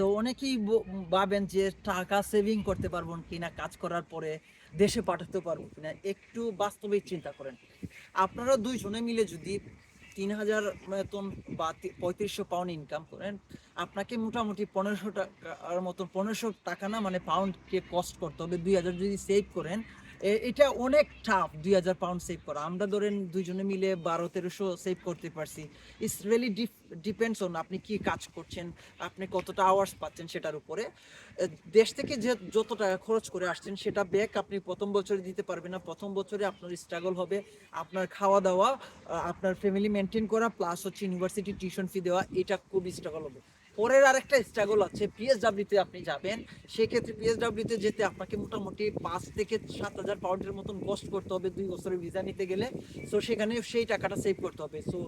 So অনেকেই ভাবেন যে টাকা সেভিং করতে পারব কিনা, কাজ করার পরে দেশে পাঠাতে পারব কিনা, একটু বাস্তবিক চিন্তা করেন। আপনারা দুইজনে মিলে যদি তিন হাজার মতন বা পঁয়ত্রিশশো পাউন্ড ইনকাম করেন, আপনাকে মোটামুটি পনেরোশো টাকার মতন পনেরোশো টাকা না মানে পাউন্ডকে কস্ট করতে হবে। দুই হাজার যদি সেভ করেন এটা অনেক টাফ দুই হাজার পাউন্ড সেভ করা। আমরা ধরেন দুইজনে মিলে বারো, তেরোশো সেভ করতে পারছি। ইটস রিয়েলি ডিপেন্ডস অন আপনি কি কাজ করছেন, আপনি কতটা আওয়ার্স পাচ্ছেন সেটার উপরে। দেশ থেকে যে, যত টাকা খরচ করে আসছেন, সেটা ব্যাক আপনি প্রথম বছরে দিতে পারবেন না। প্রথম বছরে আপনার স্ট্রাগল হবে, আপনার খাওয়া দাওয়া আপনার ফ্যামিলি মেনটেন করা প্লাস হচ্ছে ইউনিভার্সিটি টিউশন ফি দেওয়া, এটা খুব স্ট্রাগল হবে। পরের আরেকটা স্ট্রাগল আছে। পিএসডাব্লিউতে আপনি যাবেন, সেক্ষেত্রে পিএসডাব্লিউতে যেতে আপনাকে মোটামুটি পাঁচ থেকে সাত হাজার পাউন্ডের মতন কষ্ট করতে হবে দুই বছরের ভিসা নিতে গেলে। সো সেখানে সেই টাকাটা সেভ করতে হবে। সো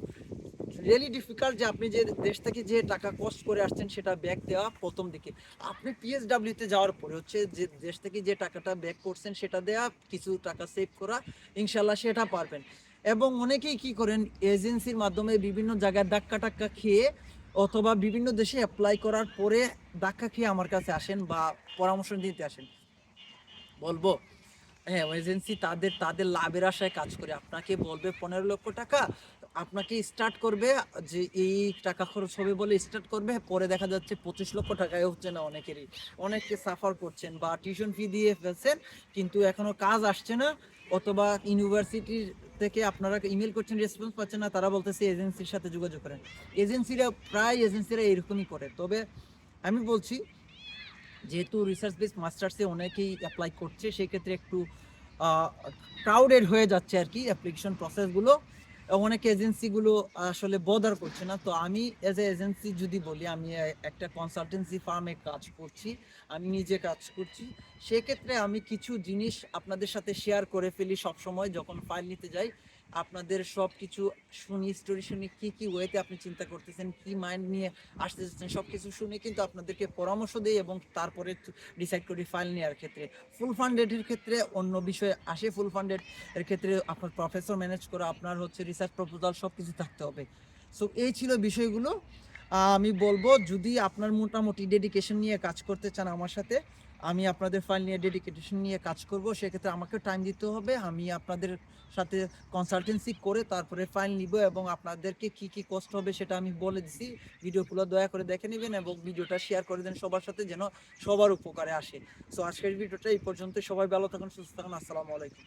রিয়েলি ডিফিকাল্ট যে আপনি যে দেশ থেকে যে টাকা কষ্ট করে আসছেন, সেটা ব্যাক দেওয়া প্রথম দিকে। আপনি পিএসডাব্লিউতে যাওয়ার পরে হচ্ছে যে দেশ থেকে যে টাকাটা ব্যাক করছেন, সেটা দেওয়া কিছু টাকা সেভ করা ইনশাল্লাহ সেটা পারবেন। এবং অনেকেই কি করেন এজেন্সির মাধ্যমে বিভিন্ন জায়গায় ধাক্কা টাক্কা খেয়ে অথবা বিভিন্ন দেশে অ্যাপ্লাই করার পরে ধাক্কা খেয়ে আমার কাছে আসেন বা পরামর্শ দিতে আসেন। বলব হ্যাঁ এজেন্সি তাদের তাদের লাভের আশায় কাজ করে। আপনাকে বলবে পনেরো লক্ষ টাকা, আপনাকে স্টার্ট করবে যে এই টাকা খরচ হবে বলে স্টার্ট করবে, পরে দেখা যাচ্ছে পঁচিশ লক্ষ টাকায় হচ্ছে না অনেকেরই। অনেকে সাফার করছেন বা টিউশন ফি দিয়ে ফেলছেন, কিন্তু এখনও কাজ আসছে না, অথবা ইউনিভার্সিটির থেকে আপনারা ইমেল করছেন রেসপন্স পাচ্ছেন না, তারা বলতেছে এজেন্সির সাথে যোগাযোগ করেন। এজেন্সিরা প্রায় এজেন্সিরা এরকমই করে। তবে আমি বলছি, যেহেতু রিসার্চ বেস মাস্টার্সে অনেকেই অ্যাপ্লাই করছে, সেক্ষেত্রে একটু ক্রাউডেড হয়ে যাচ্ছে আর কি অ্যাপ্লিকেশন প্রসেসগুলো অনেক এজেন্সিগুলো আসলে বদার করছে না। তো আমি এজ এ এজেন্সি যদি বলি, আমি একটা কনসালটেন্সি ফার্মে কাজ করছি, আমি নিজে কাজ করছি। সেক্ষেত্রে আমি কিছু জিনিস আপনাদের সাথে শেয়ার করে ফেলি সবসময় যখন ফাইল নিতে যাই। আপনাদের সব কিছু শুনি স্টোরি শুনি, কি কি ওয়েতে আপনি চিন্তা করতেছেন, কি মাইন্ড নিয়ে আসতে যাচ্ছেন সব কিছু শুনে কিন্তু আপনাদেরকে পরামর্শ দেই এবং তারপরে ডিসাইড করি ফাইল নেওয়ার ক্ষেত্রে। ফুল ফান্ডেডের ক্ষেত্রে অন্য বিষয়ে আসে ফুল ফান্ডেড এর ক্ষেত্রে আপনার প্রফেসর ম্যানেজ করা, আপনার হচ্ছে রিসার্চ প্রপোজাল সব কিছু থাকতে হবে। সো এই ছিল বিষয়গুলো। আমি বলব, যদি আপনার মোটামুটি ডেডিকেশন নিয়ে কাজ করতে চান আমার সাথে, আমি আপনাদের ফাইল নিয়ে ডেডিকেশন নিয়ে কাজ করব। সেক্ষেত্রে আমাকে টাইম দিতে হবে। আমি আপনাদের সাথে কনসালটেন্সি করে তারপরে ফাইল নিব এবং আপনাদেরকে কি কি কষ্ট হবে সেটা আমি বলে দিছি। ভিডিওগুলো দয়া করে দেখে নেবেন এবং ভিডিওটা শেয়ার করে দেন সবার সাথে যেন সবার উপকারে আসে। সো আজকের ভিডিওটা এই পর্যন্ত সবাই ভালো থাকুন, সুস্থ থাকুন। আসসালামু আলাইকুম।